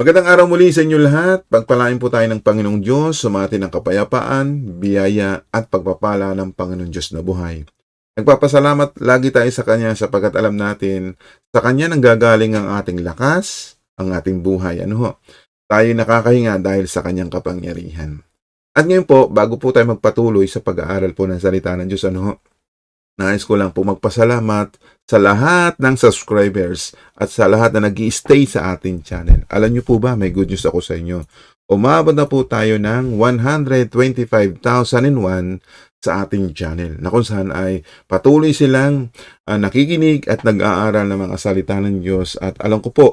Magandang araw muli sa inyo lahat. Pagpalain po tayo ng Panginoong Diyos, sumati ng kapayapaan, biyaya at pagpapala ng Panginoong Diyos na buhay. Nagpapasalamat lagi tayo sa Kanya sapagkat alam natin sa Kanya nang gagaling ang ating lakas, ang ating buhay. Ano ho? Tayo nakakahinga dahil sa Kanyang kapangyarihan. At ngayon po, bago po tayo magpatuloy sa pag-aaral po ng salita ng Diyos, ano ho? Nais ko lang po magpasalamat sa lahat ng subscribers at sa lahat na nag stay sa ating channel. Alam niyo po ba, may good news ako sa inyo. Umabot na po tayo ng 125,001 sa ating channel na kung saan ay patuloy silang ah, nakikinig at nag-aaral ng mga salita ng Diyos at alam ko po,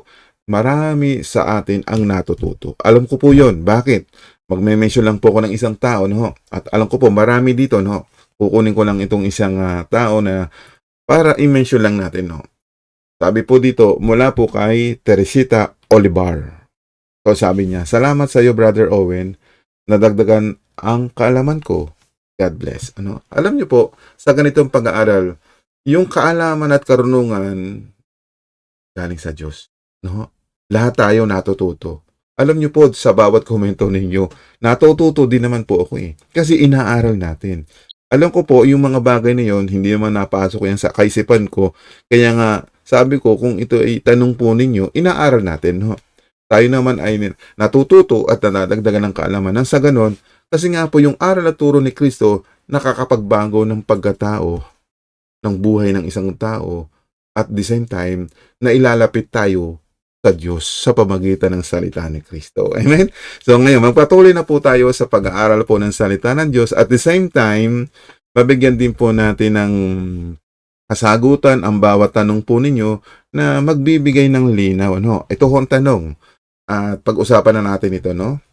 marami sa atin ang natututo. Alam ko po yon Bakit? Magme-mention lang po ako ng isang tao, no? At alam ko po, marami dito, no? Kukunin ko lang itong isang ah, tao na para i-mention lang natin, no? Sabi po dito, mula po kay Teresita Olivar. So sabi niya, salamat sa iyo, Brother Owen. Nadagdagan ang kaalaman ko. God bless. Ano? Alam niyo po, sa ganitong pag-aaral, yung kaalaman at karunungan galing sa Diyos. No? Lahat tayo natututo. Alam niyo po, sa bawat komento ninyo, natututo din naman po ako eh. Kasi inaaral natin. Alam ko po, yung mga bagay na yon hindi naman napasok yan sa kaisipan ko. Kaya nga, sabi ko, kung ito ay tanong po ninyo, inaaral natin. No? Tayo naman ay natututo at nadagdagan ng kaalaman. Nang sa ganon, kasi nga po yung aral at turo ni Kristo, nakakapagbago ng pagkatao, ng buhay ng isang tao, at the same time, na ilalapit tayo sa Diyos sa pamagitan ng salita ni Kristo. Amen? So ngayon, magpatuloy na po tayo sa pag-aaral po ng salita ng Diyos. At the same time, babigyan din po natin ng kasagutan ang bawat tanong po ninyo na magbibigay ng linaw. Ano? Ito ho ang tanong. At pag-usapan na natin ito, no?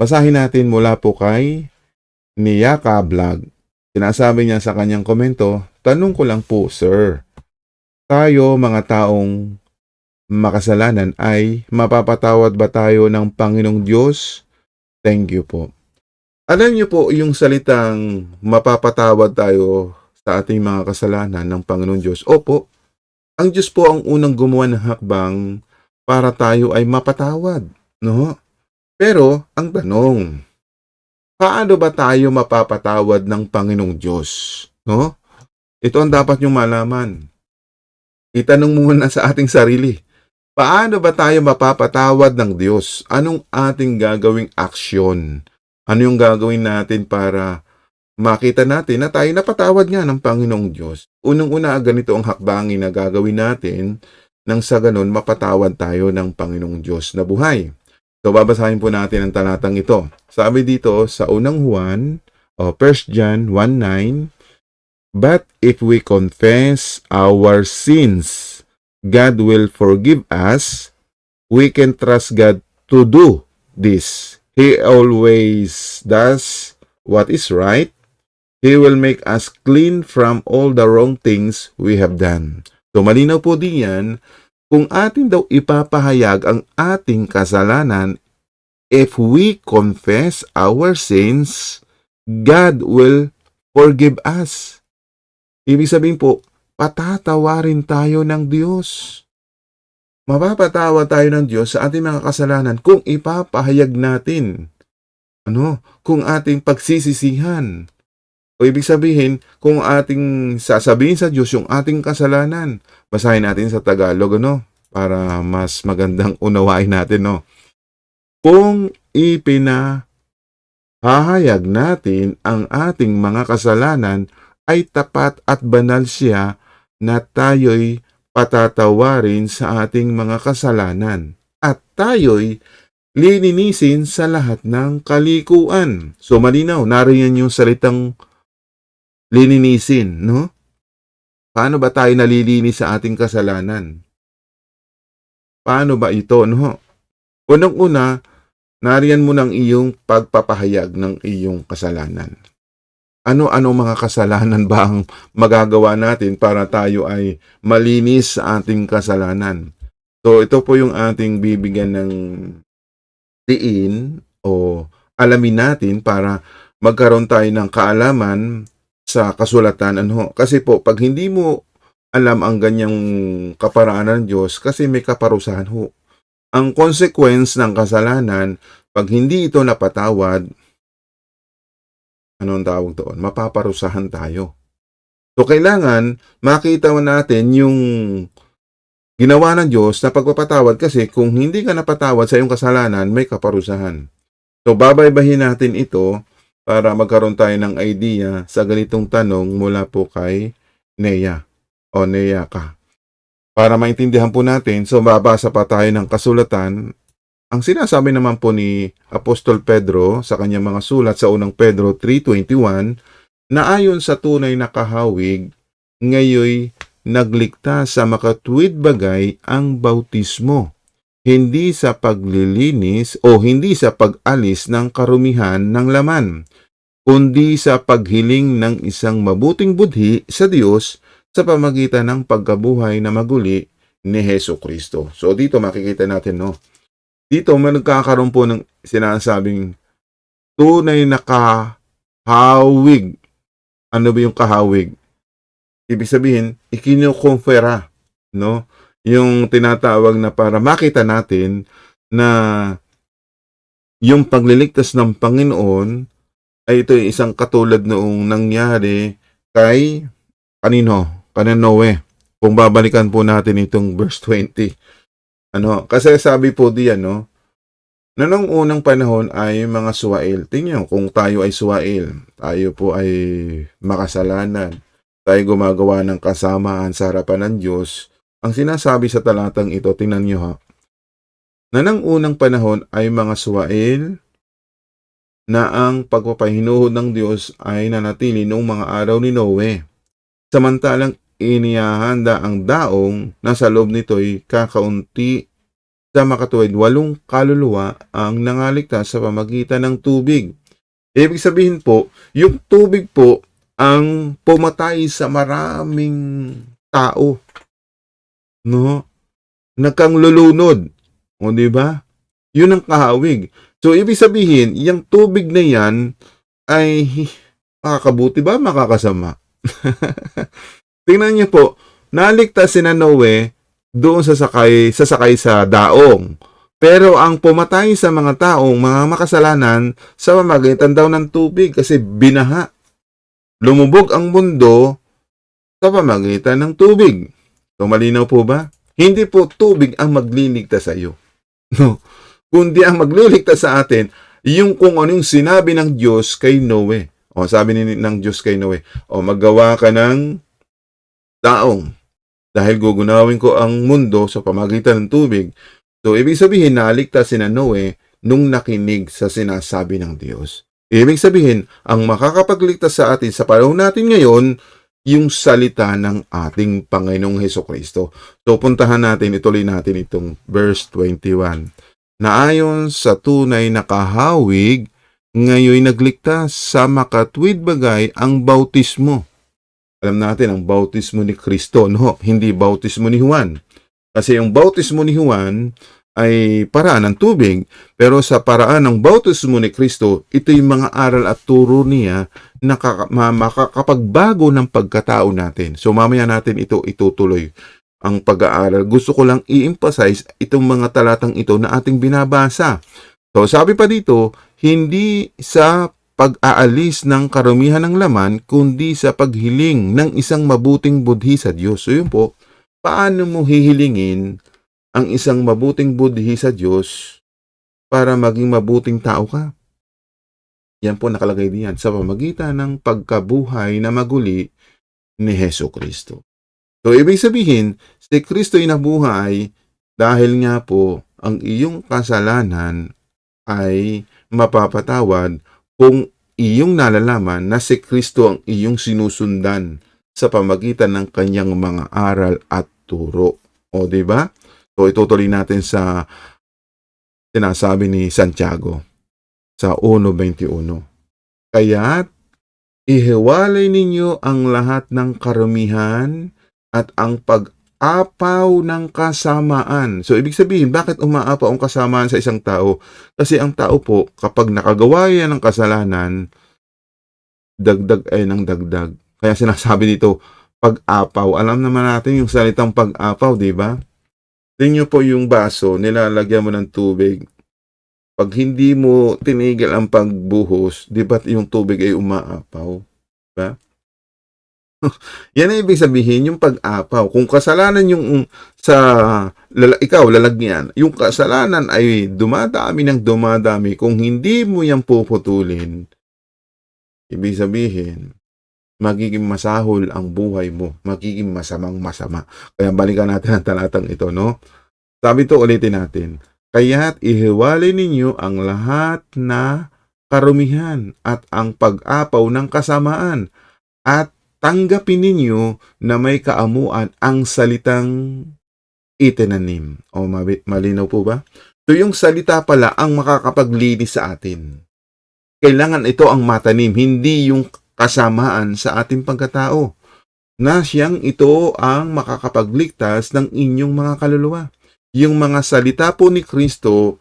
Basahin natin mula po kay Niyaka Vlog. Sinasabi niya sa kanyang komento, Tanong ko lang po, sir. Tayo, mga taong makasalanan ay mapapatawad ba tayo ng Panginoong Diyos? Thank you po. Alam niyo po yung salitang mapapatawad tayo sa ating mga kasalanan ng Panginoong Diyos. Opo, ang Diyos po ang unang gumawa ng hakbang para tayo ay mapatawad. No? Pero, ang tanong, paano ba tayo mapapatawad ng Panginoong Diyos? No? Ito ang dapat niyong malaman. Itanong muna sa ating sarili. Paano ba tayo mapapatawad ng Diyos? Anong ating gagawing aksyon? Ano yung gagawin natin para makita natin na tayo napatawad nga ng Panginoong Diyos? Unang-una, ganito ang hakbangin na gagawin natin nang sa ganun mapatawad tayo ng Panginoong Diyos na buhay. So, babasahin po natin ang talatang ito. Sabi dito sa unang Juan, o 1 John 1.9, But if we confess our sins, God will forgive us. We can trust God to do this. He always does what is right. He will make us clean from all the wrong things we have done. So malinaw po din yan, kung atin daw ipapahayag ang ating kasalanan, if we confess our sins, God will forgive us. Ibig sabihin po, patatawarin tayo ng Diyos. Mapapatawa tayo ng Diyos sa ating mga kasalanan kung ipapahayag natin. Ano? Kung ating pagsisisihan. O ibig sabihin, kung ating sasabihin sa Diyos yung ating kasalanan, basahin natin sa Tagalog, ano? Para mas magandang unawain natin, no? Kung ipinahahayag natin ang ating mga kasalanan, ay tapat at banal siya na tayo'y patatawarin sa ating mga kasalanan at tayo'y lininisin sa lahat ng kalikuan. So malinaw, nariyan yung salitang lininisin, no? Paano ba tayo nalilinis sa ating kasalanan? Paano ba ito, no? Unang-una, nariyan mo ng iyong pagpapahayag ng iyong kasalanan ano-ano mga kasalanan ba ang magagawa natin para tayo ay malinis sa ating kasalanan. So ito po yung ating bibigyan ng diin o alamin natin para magkaroon tayo ng kaalaman sa kasulatan. Ano? Kasi po, pag hindi mo alam ang ganyang kaparaanan ng Diyos, kasi may kaparusahan ho. ang consequence ng kasalanan, pag hindi ito napatawad, anong tawag doon? Mapaparusahan tayo. So, kailangan makita natin yung ginawa ng Diyos na pagpapatawad kasi kung hindi ka napatawad sa iyong kasalanan, may kaparusahan. So, babaybahin natin ito para magkaroon tayo ng idea sa ganitong tanong mula po kay Nea o Nea ka. Para maintindihan po natin, so babasa pa tayo ng kasulatan. Ang sinasabi naman po ni Apostol Pedro sa kanyang mga sulat sa unang Pedro 3.21 na ayon sa tunay na kahawig, ngayoy nagligtas sa makatwid bagay ang bautismo, hindi sa paglilinis o hindi sa pag-alis ng karumihan ng laman, kundi sa paghiling ng isang mabuting budhi sa Diyos sa pamagitan ng pagkabuhay na maguli ni Heso Kristo. So dito makikita natin, no? Dito may nagkakaroon po ng sinasabing tunay na kahawig. Ano ba yung kahawig? Ibig sabihin, ikinukonfera, no? Yung tinatawag na para makita natin na yung pagliligtas ng Panginoon ay ito isang katulad noong nangyari kay kanino? Kana Noe. Kung babalikan po natin itong verse 20. Ano, kasi sabi po diyan, no, na nung unang panahon ay mga suwail. Tingnan kung tayo ay suwail, tayo po ay makasalanan, tayo gumagawa ng kasamaan sa harapan ng Diyos. Ang sinasabi sa talatang ito, tingnan nyo ha, na nang unang panahon ay mga suwail na ang pagpapahinuhod ng Diyos ay nanatili noong mga araw ni Noe. Samantalang inihahanda ang daong na sa loob nito'y kakaunti sa makatuwid walong kaluluwa ang nangaligtas sa pamagitan ng tubig. Ibig sabihin po, yung tubig po ang pumatay sa maraming tao. No? Nagkang lulunod. O, di ba? Yun ang kahawig. So, ibig sabihin, yung tubig na yan ay makakabuti ba, makakasama? Tingnan niyo po, naligtas si Noe doon sa sakay, sasakay sa daong. Pero ang pumatay sa mga taong mga makasalanan sa pamamagitan daw ng tubig kasi binaha. Lumubog ang mundo sa pamamagitan ng tubig. So malinaw po ba? Hindi po tubig ang magliligtas sa iyo. No. Kundi ang magliligtas sa atin, yung kung anong sinabi ng Diyos kay Noe. O sabi ni ng Diyos kay Noe, o maggawa ka ng taong dahil gugunawin ko ang mundo sa pamagitan ng tubig. So, ibig sabihin, naligtas si Noe nung nakinig sa sinasabi ng Diyos. Ibig sabihin, ang makakapagligtas sa atin sa panahon natin ngayon, yung salita ng ating Panginoong Heso Kristo. So, puntahan natin, ituloy natin itong verse 21. Na ayon sa tunay na kahawig, ngayon nagligtas sa makatwid bagay ang bautismo alam natin ang bautismo ni Kristo, no? Hindi bautismo ni Juan. Kasi yung bautismo ni Juan ay paraan ng tubig. Pero sa paraan ng bautismo ni Kristo, ito yung mga aral at turo niya na makakapagbago ng pagkatao natin. So mamaya natin ito itutuloy ang pag-aaral. Gusto ko lang i-emphasize itong mga talatang ito na ating binabasa. So sabi pa dito, hindi sa pag-aalis ng karumihan ng laman, kundi sa paghiling ng isang mabuting budhi sa Diyos. So yun po, paano mo hihilingin ang isang mabuting budhi sa Diyos para maging mabuting tao ka? Yan po nakalagay diyan sa pamagitan ng pagkabuhay na maguli ni Heso Kristo. So, ibig sabihin, si Kristo ay nabuhay dahil nga po ang iyong kasalanan ay mapapatawad kung iyong nalalaman na si Kristo ang iyong sinusundan sa pamagitan ng kanyang mga aral at turo. O, di ba? So, itutuloy natin sa sinasabi ni Santiago sa 1.21. Kaya, ihiwalay ninyo ang lahat ng karumihan at ang pag apaw ng kasamaan. So, ibig sabihin, bakit umaapaw ang kasamaan sa isang tao? Kasi ang tao po, kapag nakagawa yan ng kasalanan, dagdag ay ng dagdag. Kaya sinasabi dito, pag-apaw. Alam naman natin yung salitang pag-apaw, di ba? Tingnan po yung baso, nilalagyan mo ng tubig. Pag hindi mo tinigil ang pagbuhos, di ba yung tubig ay umaapaw? Ba? Yan ang ibig sabihin, yung pag-apaw. Kung kasalanan yung sa lala, ikaw, lalagyan, yung kasalanan ay dumadami ng dumadami. Kung hindi mo yan puputulin, ibig sabihin, magiging masahol ang buhay mo. Magiging masamang masama. Kaya balikan natin ang talatang ito, no? Sabi to ulitin natin. Kaya't ihiwalay ninyo ang lahat na karumihan at ang pag-apaw ng kasamaan at tanggapin ninyo na may kaamuan ang salitang itinanim. O malinaw po ba? So yung salita pala ang makakapaglinis sa atin. Kailangan ito ang matanim, hindi yung kasamaan sa ating pagkatao. Na siyang ito ang makakapagligtas ng inyong mga kaluluwa. Yung mga salita po ni Kristo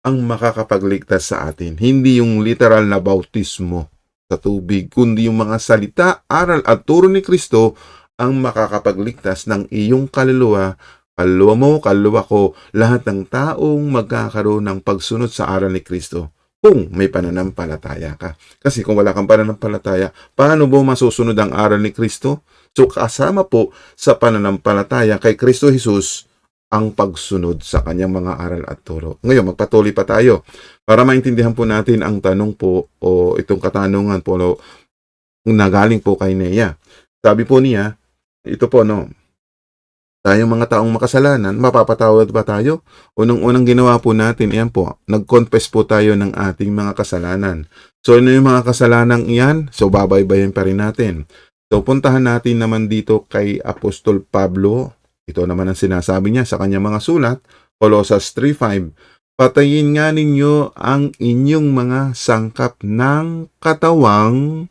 ang makakapagligtas sa atin. Hindi yung literal na bautismo sa tubig, kundi yung mga salita, aral at turo ni Kristo ang makakapagligtas ng iyong kaluluwa, kaluluwa mo, kaluluwa ko, lahat ng taong magkakaroon ng pagsunod sa aral ni Kristo kung may pananampalataya ka. Kasi kung wala kang pananampalataya, paano mo masusunod ang aral ni Kristo? So kasama po sa pananampalataya kay Kristo Jesus ang pagsunod sa kanyang mga aral at turo. Ngayon, magpatuloy pa tayo para maintindihan po natin ang tanong po o itong katanungan po no, nagaling po kay Nea. Sabi po niya, ito po no, tayong mga taong makasalanan, mapapatawad ba tayo? Unang-unang ginawa po natin, yan po, nag-confess po tayo ng ating mga kasalanan. So, ano yung mga kasalanan iyan? So, babaybayin pa rin natin. So, puntahan natin naman dito kay Apostol Pablo. Ito naman ang sinasabi niya sa kanyang mga sulat, Colossus 3.5. Patayin nga ninyo ang inyong mga sangkap ng katawang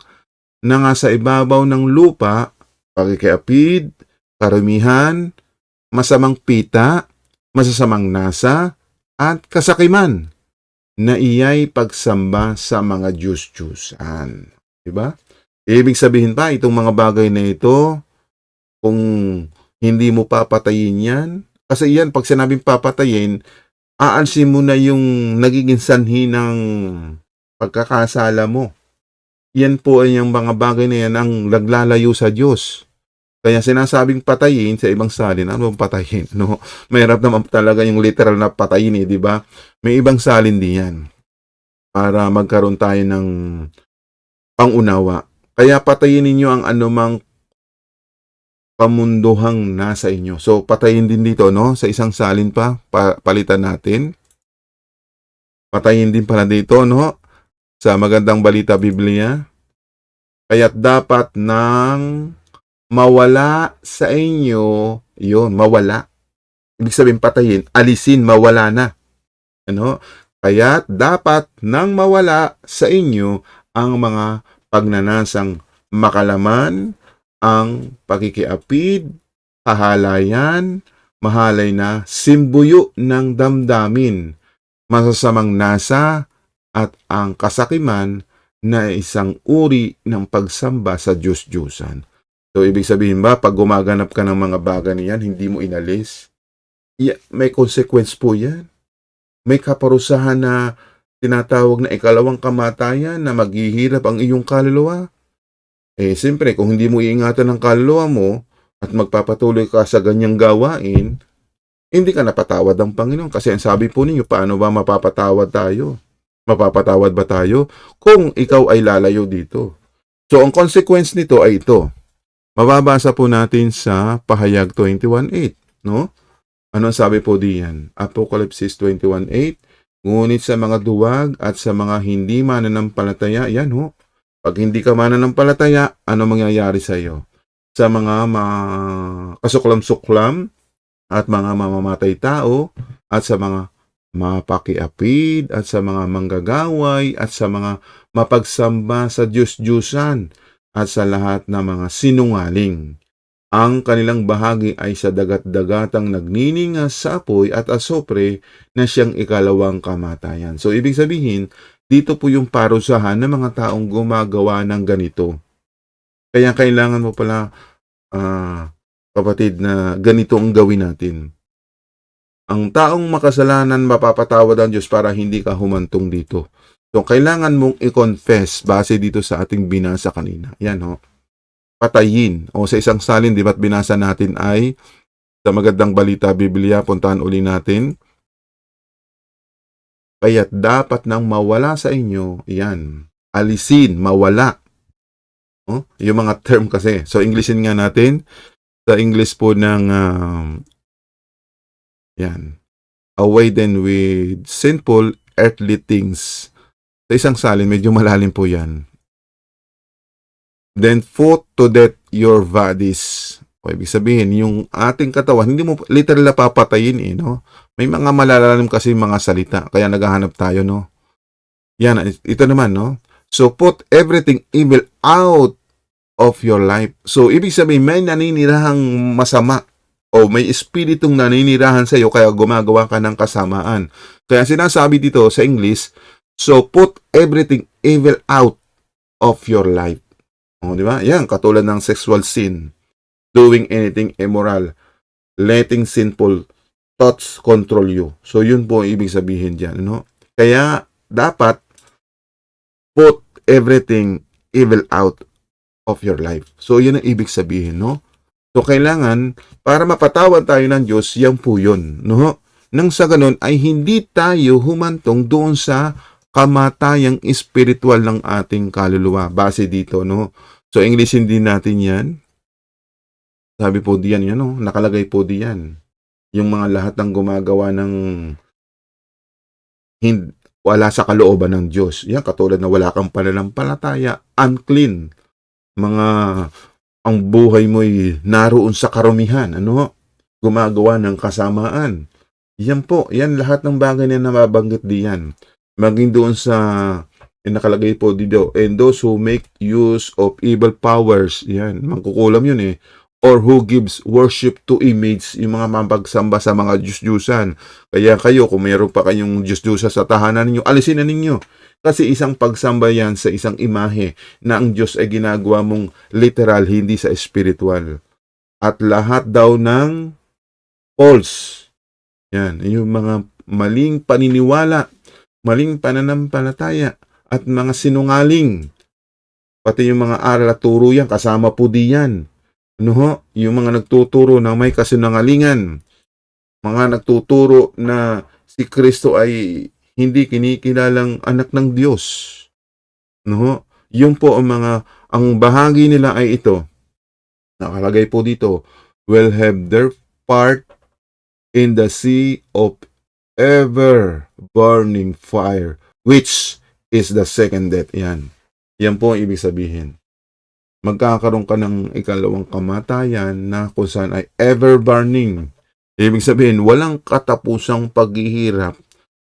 na nga sa ibabaw ng lupa, pakikiapid, karumihan, masamang pita, masasamang nasa, at kasakiman na iyay pagsamba sa mga Diyos-Diyusan. Diba? Ibig sabihin pa, itong mga bagay na ito, kung hindi mo papatayin yan, kasi yan, pag sinabing papatayin, aalsin mo na yung nagiging sanhi ng pagkakasala mo. Yan po ay yung mga bagay na yan ang naglalayo sa Diyos. Kaya sinasabing patayin sa ibang salin, ano bang patayin? No? Mahirap naman talaga yung literal na patayin eh, di ba? May ibang salin din yan. Para magkaroon tayo ng pangunawa. Kaya patayin ninyo ang anumang pamunduhang nasa inyo. So, patayin din dito, no? Sa isang salin pa, pa palitan natin. Patayin din pala dito, no? Sa magandang balita Biblia. Kaya't dapat nang mawala sa inyo, yon mawala. Ibig sabihin patayin, alisin, mawala na. Ano? Kaya't dapat nang mawala sa inyo ang mga pagnanasang makalaman, ang pakikiapid, kahalayan, mahalay na simbuyo ng damdamin, masasamang nasa, at ang kasakiman na isang uri ng pagsamba sa Diyos-Diyusan. So, ibig sabihin ba, pag gumaganap ka ng mga bagay niyan, hindi mo inalis, ya- may consequence po yan. May kaparusahan na tinatawag na ikalawang kamatayan na maghihirap ang iyong kaluluwa. Eh, siyempre, kung hindi mo iingatan ang kaluluwa mo at magpapatuloy ka sa ganyang gawain, hindi ka napatawad ng Panginoon. Kasi ang sabi po ninyo, paano ba mapapatawad tayo? Mapapatawad ba tayo? Kung ikaw ay lalayo dito. So, ang consequence nito ay ito. Mababasa po natin sa Pahayag 21.8, no? Ano sabi po diyan? Apocalypse 21.8, Ngunit sa mga duwag at sa mga hindi mananampalataya, yan ho, pag hindi ka mananampalataya, ano mangyayari sa iyo? Sa mga ma- kasuklam-suklam at mga mamamatay tao at sa mga mapakiapid at sa mga manggagaway at sa mga mapagsamba sa Diyos-Diyusan at sa lahat ng mga sinungaling. Ang kanilang bahagi ay sa dagat-dagatang nagniningas sa apoy at asopre na siyang ikalawang kamatayan. So, ibig sabihin, dito po yung parusahan ng mga taong gumagawa ng ganito. Kaya kailangan mo pala, ah, kapatid, na ganito ang gawin natin. Ang taong makasalanan mapapatawad ang Diyos para hindi ka humantong dito. So, kailangan mong i-confess base dito sa ating binasa kanina. Yan, ho. Patayin. O sa isang salin, di ba't binasa natin ay sa magandang balita Biblia, puntahan uli natin. Kaya't dapat nang mawala sa inyo, yan, alisin, mawala. O, yung mga term kasi. So, Englishin nga natin. Sa English po ng, um, yan, away then with sinful earthly things. Sa isang salin, medyo malalim po yan. Then put to death your bodies. O, ibig sabihin, yung ating katawan, hindi mo literal na papatayin eh, no? May mga malalalim kasi mga salita, kaya naghahanap tayo, no? Yan, ito naman, no? So, put everything evil out of your life. So, ibig sabihin, may naninirahang masama o may espiritong naninirahan sa iyo kaya gumagawa ka ng kasamaan. Kaya sinasabi dito sa English, so put everything evil out of your life. O, di ba? Yan, katulad ng sexual sin, doing anything immoral, letting sinful thoughts control you. So, yun po ang ibig sabihin dyan. No? Kaya, dapat put everything evil out of your life. So, yun ang ibig sabihin, no? So, kailangan, para mapatawad tayo ng Diyos, yan po yun, no? Nang sa ganun, ay hindi tayo humantong doon sa kamatayang espiritual ng ating kaluluwa. Base dito, no? So, Englishin din natin yan. Sabi po diyan, yan, no? Nakalagay po diyan. Yung mga lahat ng gumagawa ng hindi, wala sa kalooban ng Diyos. Yan, katulad na wala kang pananampalataya, unclean. Mga, ang buhay mo'y naroon sa karumihan. Ano? Gumagawa ng kasamaan. Yan po, yan lahat ng bagay na nababanggit diyan. Maging doon sa, yung nakalagay po dito, and those who make use of evil powers, yan, mangkukulam yun eh, or who gives worship to image, yung mga mapagsamba sa mga Diyos-Diyusan. Kaya kayo, kung mayroon pa kayong Diyos-Diyusa sa tahanan ninyo, alisin na ninyo. Kasi isang pagsamba yan sa isang imahe na ang Diyos ay ginagawa mong literal, hindi sa spiritual. At lahat daw ng false. Yan, yung mga maling paniniwala, maling pananampalataya, at mga sinungaling. Pati yung mga aral at turo yan, kasama po diyan. Ano ho? Yung mga nagtuturo na may kasinungalingan. Mga nagtuturo na si Kristo ay hindi kinikilalang anak ng Diyos. Ano ho? Yung po ang mga, ang bahagi nila ay ito. Nakalagay po dito, will have their part in the sea of ever burning fire, which is the second death. Yan. Yan po ang ibig sabihin magkakaroon ka ng ikalawang kamatayan na kung saan ay ever burning. Ibig sabihin, walang katapusang paghihirap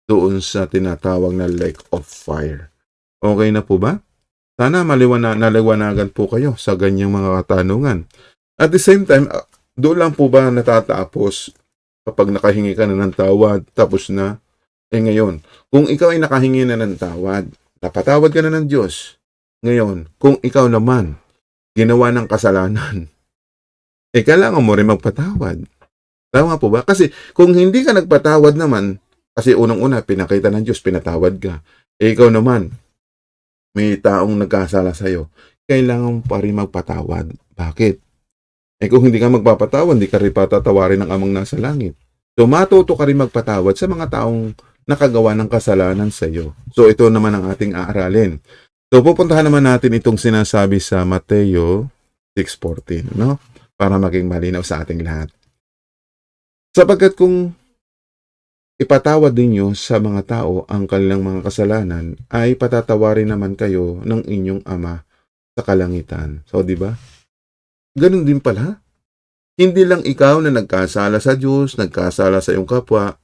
doon sa tinatawag na lake of fire. Okay na po ba? Sana maliwana, naliwanagan po kayo sa ganyang mga katanungan. At the same time, ah, doon lang po ba natatapos kapag nakahingi ka na ng tawad, tapos na? Eh ngayon, kung ikaw ay nakahingi na ng tawad, napatawad ka na ng Diyos. Ngayon, kung ikaw naman ginawa ng kasalanan, eh kailangan mo rin magpatawad. Tama po ba? Kasi kung hindi ka nagpatawad naman, kasi unang-una, pinakita ng Diyos, pinatawad ka. Eh ikaw naman, may taong nagkasala sa'yo, kailangan mo pa rin magpatawad. Bakit? Eh kung hindi ka magpapatawad, hindi ka rin patatawarin ng amang nasa langit. So matuto ka rin magpatawad sa mga taong nakagawa ng kasalanan sa iyo. So ito naman ang ating aaralin. So, pupuntahan naman natin itong sinasabi sa Mateo 6.14, no? Para maging malinaw sa ating lahat. Sapagkat kung ipatawad ninyo sa mga tao ang kanilang mga kasalanan, ay patatawarin naman kayo ng inyong ama sa kalangitan. So, di ba? Ganun din pala. Hindi lang ikaw na nagkasala sa Diyos, nagkasala sa iyong kapwa,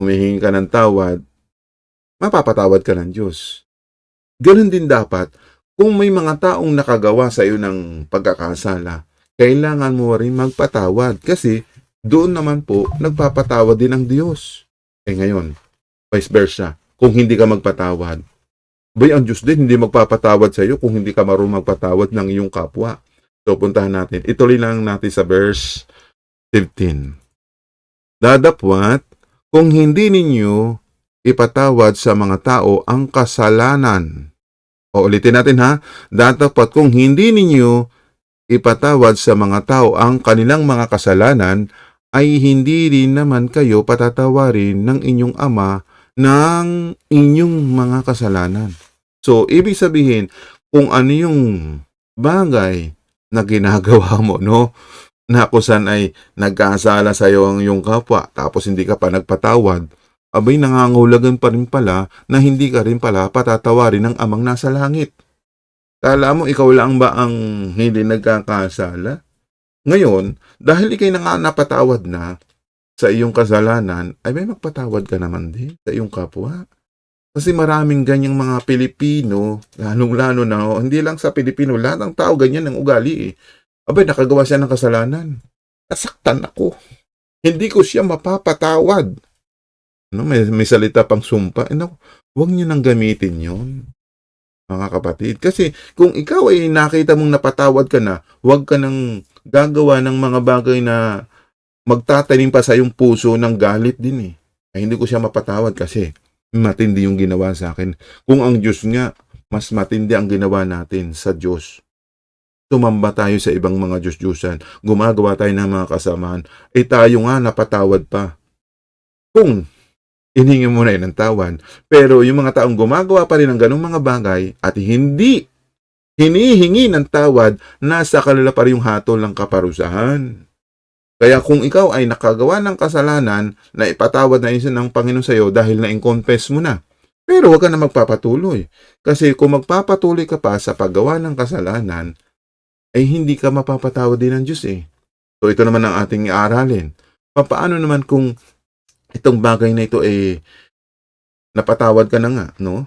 humihingi ka ng tawad, mapapatawad ka ng Diyos. Ganon din dapat, kung may mga taong nakagawa sa iyo ng pagkakasala, kailangan mo rin magpatawad kasi doon naman po nagpapatawad din ang Diyos. Eh ngayon, vice versa, kung hindi ka magpatawad, bay ang Diyos din hindi magpapatawad sa iyo kung hindi ka marunong magpatawad ng iyong kapwa. So puntahan natin. Ituloy lang natin sa verse 15. Dadapwat, kung hindi ninyo ipatawad sa mga tao ang kasalanan. O ulitin natin ha, datapat kung hindi ninyo ipatawad sa mga tao ang kanilang mga kasalanan, ay hindi rin naman kayo patatawarin ng inyong ama ng inyong mga kasalanan. So, ibig sabihin, kung ano yung bagay na ginagawa mo, no? Na kung saan ay nagkasala sa iyo ang iyong kapwa, tapos hindi ka pa nagpatawad, abay nangangulagan pa rin pala na hindi ka rin pala patatawarin ng amang nasa langit. Kala mo ikaw lang ba ang hindi nagkakasala? Ngayon, dahil ikay na nga napatawad na sa iyong kasalanan, ay may magpatawad ka naman din sa iyong kapwa. Kasi maraming ganyang mga Pilipino, lalong-lalo na, oh, hindi lang sa Pilipino, lahat ng tao ganyan ang ugali eh. Abay, nakagawa siya ng kasalanan. Nasaktan ako. Hindi ko siya mapapatawad. No, may, may salita pang sumpa. Eh, naku, huwag niyo nang gamitin yon mga kapatid. Kasi kung ikaw ay nakita mong napatawad ka na, huwag ka nang gagawa ng mga bagay na magtatanim pa sa iyong puso ng galit din eh. Ay, hindi ko siya mapatawad kasi matindi yung ginawa sa akin. Kung ang Diyos nga, mas matindi ang ginawa natin sa Diyos. Tumamba tayo sa ibang mga Diyos-Diyosan. Gumagawa tayo ng mga kasamahan. Eh tayo nga napatawad pa. Kung iningi mo na yun ng tawan. Pero yung mga taong gumagawa pa rin ng ganong mga bagay at hindi hinihingi ng tawad, nasa kanila pa rin yung hatol ng kaparusahan. Kaya kung ikaw ay nakagawa ng kasalanan na ipatawad na isa ng Panginoon sa iyo dahil na-confess mo na. Pero huwag ka na magpapatuloy. Kasi kung magpapatuloy ka pa sa paggawa ng kasalanan, ay hindi ka mapapatawad din ng Diyos eh. So ito naman ang ating aralin. Paano naman kung itong bagay na ito eh napatawad ka na nga, no?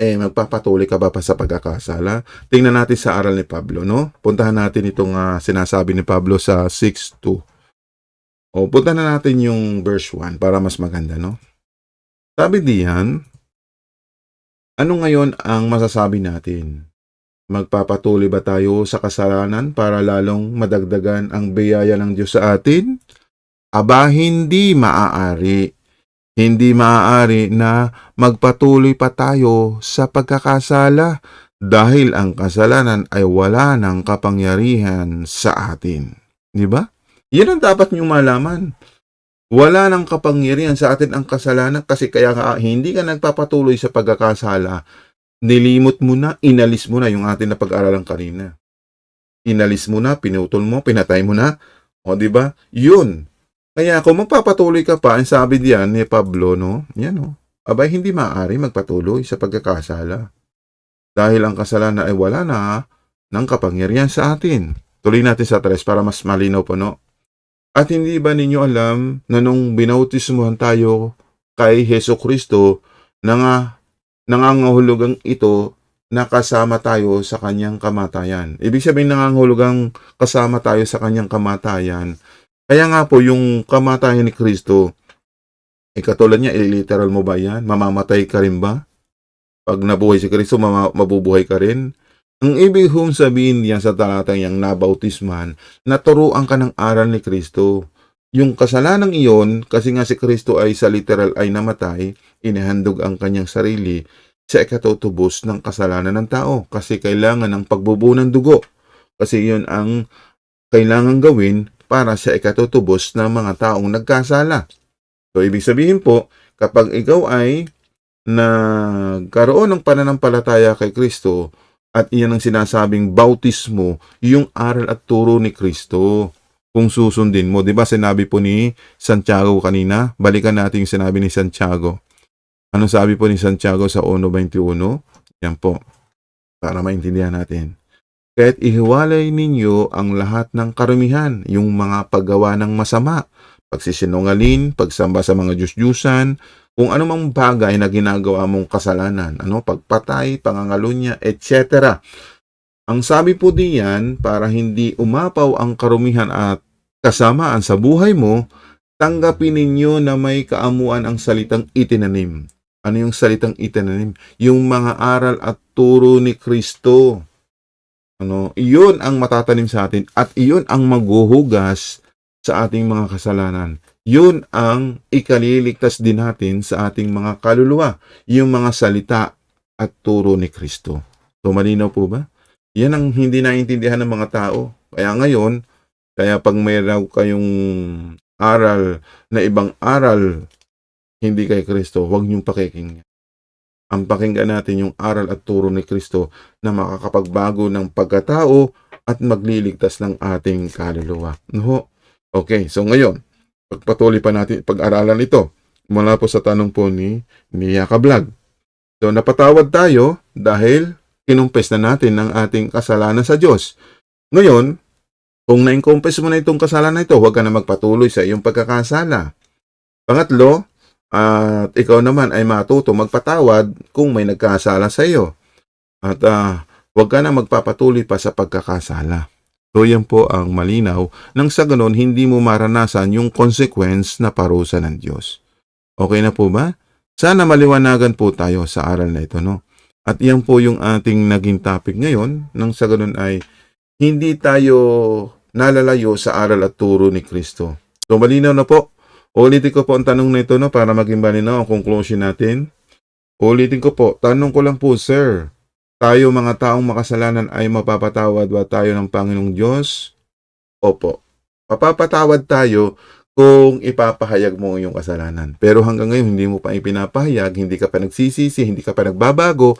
Eh, magpapatuloy ka ba pa sa pagkakasala? Tingnan natin sa aral ni Pablo, no? Puntahan natin itong ah, sinasabi ni Pablo sa 6.2. O, punta na natin yung verse 1 para mas maganda, no? Sabi diyan, ano ngayon ang masasabi natin? Magpapatuloy ba tayo sa kasalanan para lalong madagdagan ang biyaya ng Diyos sa atin? Aba, hindi maaari. Hindi maaari na magpatuloy pa tayo sa pagkakasala dahil ang kasalanan ay wala ng kapangyarihan sa atin. Di ba? Yan ang dapat niyong malaman. Wala ng kapangyarihan sa atin ang kasalanan kasi kaya ka, hindi ka nagpapatuloy sa pagkakasala. Nilimot mo na, inalis mo na yung atin na pag-aralan kanina. Inalis mo na, pinutol mo, pinatay mo na. O, di ba? Yun. Kaya kung magpapatuloy ka pa, ang sabi diyan ni Pablo, no? Yan, no? Abay, hindi maaari magpatuloy sa pagkakasala. Dahil ang kasalanan ay wala na ng kapangyarihan sa atin. Tuloy natin sa tres para mas malinaw po, no? At hindi ba ninyo alam na nung binautismuhan tayo kay Heso Kristo, na nga, nangangahulugang ito na kasama tayo sa kanyang kamatayan. Ibig sabihin nangangahulugang kasama tayo sa kanyang kamatayan. Kaya nga po yung kamatayan ni Kristo, eh katulad niya, literal mo ba yan? Mamamatay ka rin ba? Pag nabuhay si Kristo, mabubuhay ka rin? Ang ibig hong sabihin niya sa talatang yang nabautisman, naturuan ka ng aral ni Kristo. Yung kasalanang iyon, kasi nga si Kristo ay sa literal ay namatay, inihandog ang kanyang sarili sa ikatutubos ng kasalanan ng tao kasi kailangan ng pagbubuo ng dugo. Kasi yun ang kailangan gawin para sa ikatutubos ng mga taong nagkasala. So, ibig sabihin po, kapag ikaw ay nagkaroon ng pananampalataya kay Kristo at iyan ang sinasabing bautismo, yung aral at turo ni Kristo kung susundin mo. Di ba sinabi po ni Santiago kanina? Balikan natin yung sinabi ni Santiago. Ano sabi po ni Santiago sa 1.21? Yan po. Para maintindihan natin. Kahit ihiwalay ninyo ang lahat ng karumihan, yung mga paggawa ng masama, pagsisinungalin, pagsamba sa mga Diyos-Diyusan, kung anumang bagay na ginagawa mong kasalanan, ano, pagpatay, pangangalunya, etc. Ang sabi po diyan, para hindi umapaw ang karumihan at kasamaan sa buhay mo, tanggapin ninyo na may kaamuan ang salitang itinanim. Ano yung salitang itinanim? Yung mga aral at turo ni Kristo. Ano, iyon ang matatanim sa atin at iyon ang maghuhugas sa ating mga kasalanan. Yun ang ikaliligtas din natin sa ating mga kaluluwa, yung mga salita at turo ni Kristo. So malinaw po ba? Yan ang hindi naiintindihan ng mga tao. Kaya ngayon, kaya pag mayroon kayong aral na ibang aral hindi kay Kristo, huwag niyong pakikinggan. Ang pakinggan natin yung aral at turo ni Kristo na makakapagbago ng pagkatao at magliligtas ng ating kaluluwa. No? Okay, so ngayon, pagpatuloy pa natin pag-aralan ito mula po sa tanong po ni, ni Yaka Vlog. So napatawad tayo dahil kinumpes na natin ang ating kasalanan sa Diyos. Ngayon, kung na-incompess mo na itong kasalanan ito, huwag ka na magpatuloy sa iyong pagkakasala. Pangatlo, at ikaw naman ay matuto magpatawad kung may nagkasala sa iyo. At ah, huwag ka na magpapatuloy pa sa pagkakasala. So yan po ang malinaw nang sa ganon hindi mo maranasan yung consequence na parusa ng Diyos. Okay na po ba? Sana maliwanagan po tayo sa aral na ito, no? At yan po yung ating naging topic ngayon nang sa ganon ay hindi tayo nalalayo sa aral at turo ni Kristo. So malinaw na po. Ulitin ko po ang tanong na ito no, para maging malinaw ang conclusion natin. Ulitin ko po, tanong ko lang po sir, tayo mga taong makasalanan ay mapapatawad ba tayo ng Panginoong Diyos? Opo. Mapapatawad tayo kung ipapahayag mo iyong kasalanan. Pero hanggang ngayon hindi mo pa ipinapahayag, hindi ka pa nagsisisi, hindi ka pa nagbabago,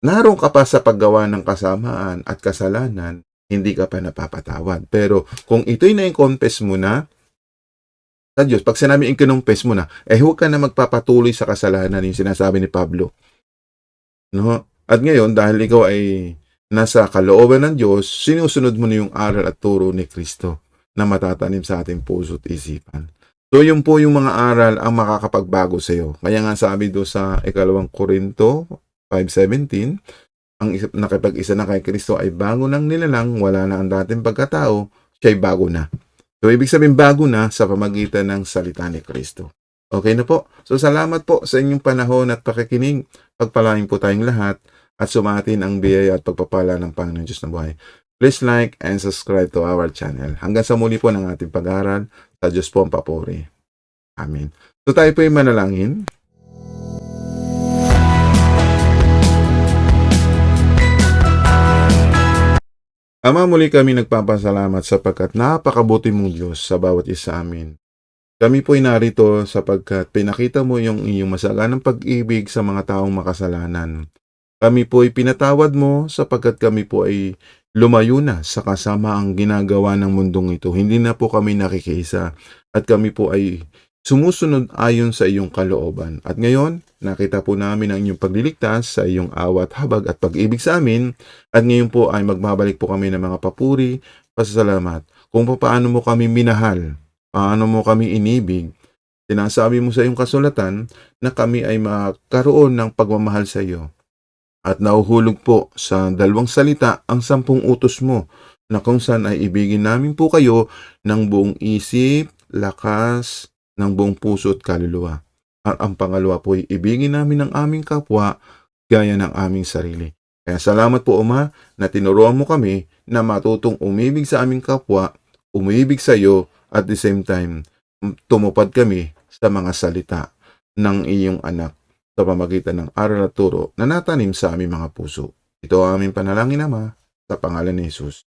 naroon ka pa sa paggawa ng kasamaan at kasalanan, hindi ka pa napapatawad. Pero kung ito'y na-confess mo na, sa Diyos, pag sinabi yung kinumpes mo na, eh huwag ka na magpapatuloy sa kasalanan yung sinasabi ni Pablo. No? At ngayon, dahil ikaw ay nasa kalooban ng Diyos, sinusunod mo na yung aral at turo ni Kristo na matatanim sa ating puso at isipan. So, yun po yung mga aral ang makakapagbago sa iyo. Kaya nga sabi do sa ikalawang Korinto 5.17, ang nakipag-isa na kay Kristo ay bago ng nilalang, wala na ang dating pagkatao, siya'y bago na. So, ibig sabihin bago na sa pamagitan ng salita ni Kristo. Okay na po. So, salamat po sa inyong panahon at pakikinig. Pagpalain po tayong lahat at sumatin ang biyaya at pagpapala ng Panginoon Diyos na buhay. Please like and subscribe to our channel. Hanggang sa muli po ng ating pag-aaral. Sa Diyos po ang papuri. Amen. So, tayo po yung manalangin. Ama, muli kami nagpapasalamat sapagkat napakabuti mong Diyos sa bawat isa amin. Kami po ay narito sapagkat pinakita mo yung iyong masaganang pag-ibig sa mga taong makasalanan. Kami po ay pinatawad mo sapagkat kami po ay lumayo na sa kasama ang ginagawa ng mundong ito. Hindi na po kami nakikiisa at kami po ay sumusunod ayon sa iyong kalooban. At ngayon, nakita po namin ang inyong pagliligtas sa iyong awat, habag at pag-ibig sa amin. At ngayon po ay magbabalik po kami ng mga papuri, pasasalamat kung paano mo kami minahal, paano mo kami inibig. Sinasabi mo sa iyong kasulatan na kami ay magkaroon ng pagmamahal sa iyo. At nauhulog po sa dalawang salita ang sampung utos mo na kung saan ay ibigin namin po kayo ng buong isip, lakas, ng buong puso at kaluluwa. At ang pangalawa po ay ibigin namin ang aming kapwa gaya ng aming sarili. Kaya salamat po, Uma, na tinuruan mo kami na matutong umibig sa aming kapwa, umibig sa iyo, at the same time, tumupad kami sa mga salita ng iyong anak sa pamagitan ng aral at turo na natanim sa aming mga puso. Ito ang aming panalangin, Ama, sa pangalan ni Jesus.